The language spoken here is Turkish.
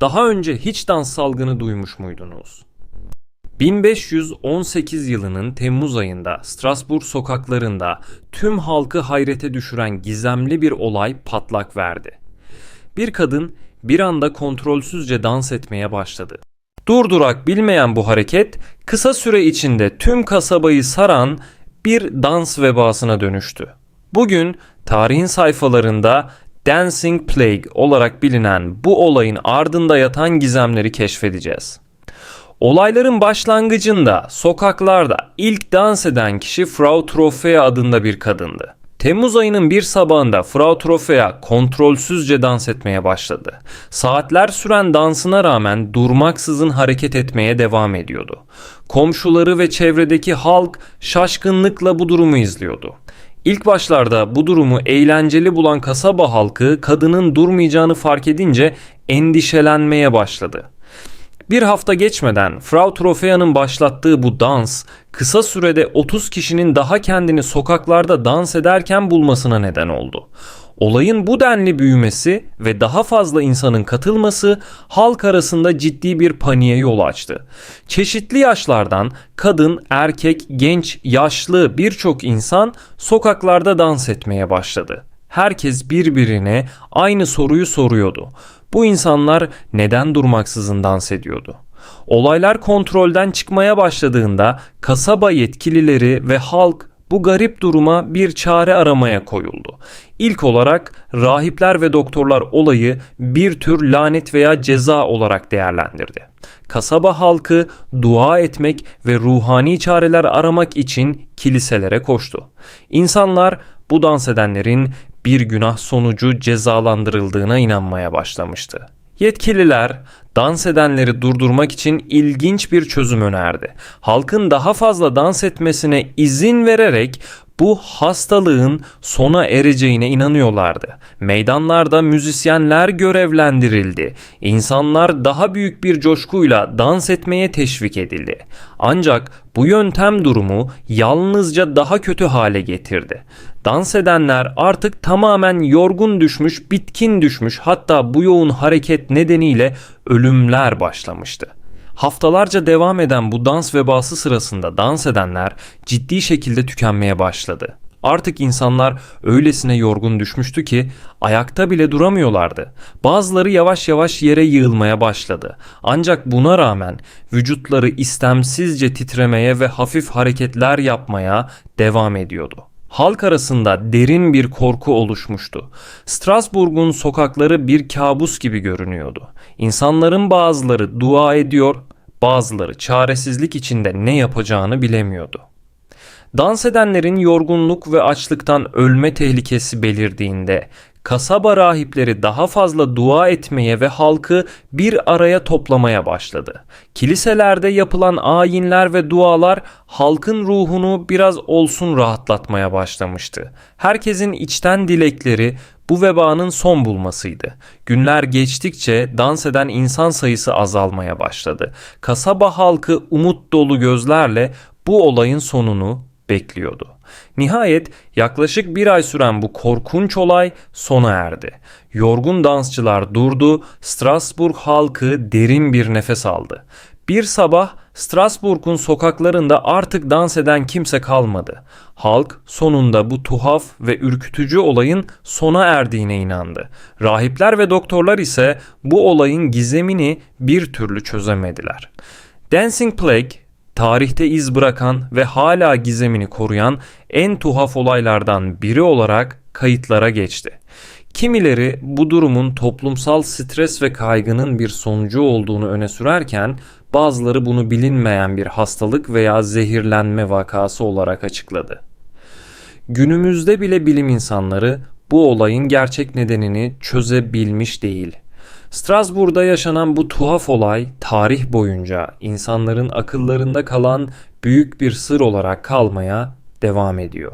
Daha önce hiç dans salgını duymuş muydunuz? 1518 yılının Temmuz ayında Strasbourg sokaklarında tüm halkı hayrete düşüren gizemli bir olay patlak verdi. Bir kadın bir anda kontrolsüzce dans etmeye başladı. Durdurak bilmeyen bu hareket kısa süre içinde tüm kasabayı saran bir dans vebasına dönüştü. Bugün tarihin sayfalarında Dancing Plague olarak bilinen bu olayın ardında yatan gizemleri keşfedeceğiz. Olayların başlangıcında sokaklarda ilk dans eden kişi Frau Trofea adında bir kadındı. Temmuz ayının bir sabahında Frau Trofea kontrolsüzce dans etmeye başladı. Saatler süren dansına rağmen durmaksızın hareket etmeye devam ediyordu. Komşuları ve çevredeki halk şaşkınlıkla bu durumu izliyordu. İlk başlarda bu durumu eğlenceli bulan kasaba halkı kadının durmayacağını fark edince endişelenmeye başladı. Bir hafta geçmeden Frau Trofea'nın başlattığı bu dans kısa sürede 30 kişinin daha kendini sokaklarda dans ederken bulmasına neden oldu. Olayın bu denli büyümesi ve daha fazla insanın katılması halk arasında ciddi bir paniğe yol açtı. Çeşitli yaşlardan kadın, erkek, genç, yaşlı birçok insan sokaklarda dans etmeye başladı. Herkes birbirine aynı soruyu soruyordu. Bu insanlar neden durmaksızın dans ediyordu? Olaylar kontrolden çıkmaya başladığında kasaba yetkilileri ve halk bu garip duruma bir çare aramaya koyuldu. İlk olarak rahipler ve doktorlar olayı bir tür lanet veya ceza olarak değerlendirdi. Kasaba halkı dua etmek ve ruhani çareler aramak için kiliselere koştu. İnsanlar bu dans edenlerin bir günah sonucu cezalandırıldığına inanmaya başlamıştı. Yetkililer dans edenleri durdurmak için ilginç bir çözüm önerdi. Halkın daha fazla dans etmesine izin vererek bu hastalığın sona ereceğine inanıyorlardı. Meydanlarda müzisyenler görevlendirildi. İnsanlar daha büyük bir coşkuyla dans etmeye teşvik edildi. Ancak bu yöntem durumu yalnızca daha kötü hale getirdi. Dans edenler artık tamamen yorgun düşmüş, bitkin düşmüş hatta bu yoğun hareket nedeniyle ölümler başlamıştı. Haftalarca devam eden bu dans vebası sırasında dans edenler ciddi şekilde tükenmeye başladı. Artık insanlar öylesine yorgun düşmüştü ki ayakta bile duramıyorlardı. Bazıları yavaş yavaş yere yığılmaya başladı. Ancak buna rağmen vücutları istemsizce titremeye ve hafif hareketler yapmaya devam ediyordu. Halk arasında derin bir korku oluşmuştu. Strasbourg'un sokakları bir kabus gibi görünüyordu. İnsanların bazıları dua ediyor, bazıları çaresizlik içinde ne yapacağını bilemiyordu. Dans edenlerin yorgunluk ve açlıktan ölme tehlikesi belirdiğinde kasaba rahipleri daha fazla dua etmeye ve halkı bir araya toplamaya başladı. Kiliselerde yapılan ayinler ve dualar halkın ruhunu biraz olsun rahatlatmaya başlamıştı. Herkesin içten dilekleri bu vebanın son bulmasıydı. Günler geçtikçe dans eden insan sayısı azalmaya başladı. Kasaba halkı umut dolu gözlerle bu olayın sonunu bekliyordu. Nihayet yaklaşık bir ay süren bu korkunç olay sona erdi. Yorgun dansçılar durdu, Strasbourg halkı derin bir nefes aldı. Bir sabah Strasbourg'un sokaklarında artık dans eden kimse kalmadı. Halk sonunda bu tuhaf ve ürkütücü olayın sona erdiğine inandı. Rahipler ve doktorlar ise bu olayın gizemini bir türlü çözemediler. Dancing Plague tarihte iz bırakan ve hala gizemini koruyan en tuhaf olaylardan biri olarak kayıtlara geçti. Kimileri bu durumun toplumsal stres ve kaygının bir sonucu olduğunu öne sürerken bazıları bunu bilinmeyen bir hastalık veya zehirlenme vakası olarak açıkladı. Günümüzde bile bilim insanları bu olayın gerçek nedenini çözebilmiş değil. Strasbourg'da yaşanan bu tuhaf olay tarih boyunca insanların akıllarında kalan büyük bir sır olarak kalmaya devam ediyor.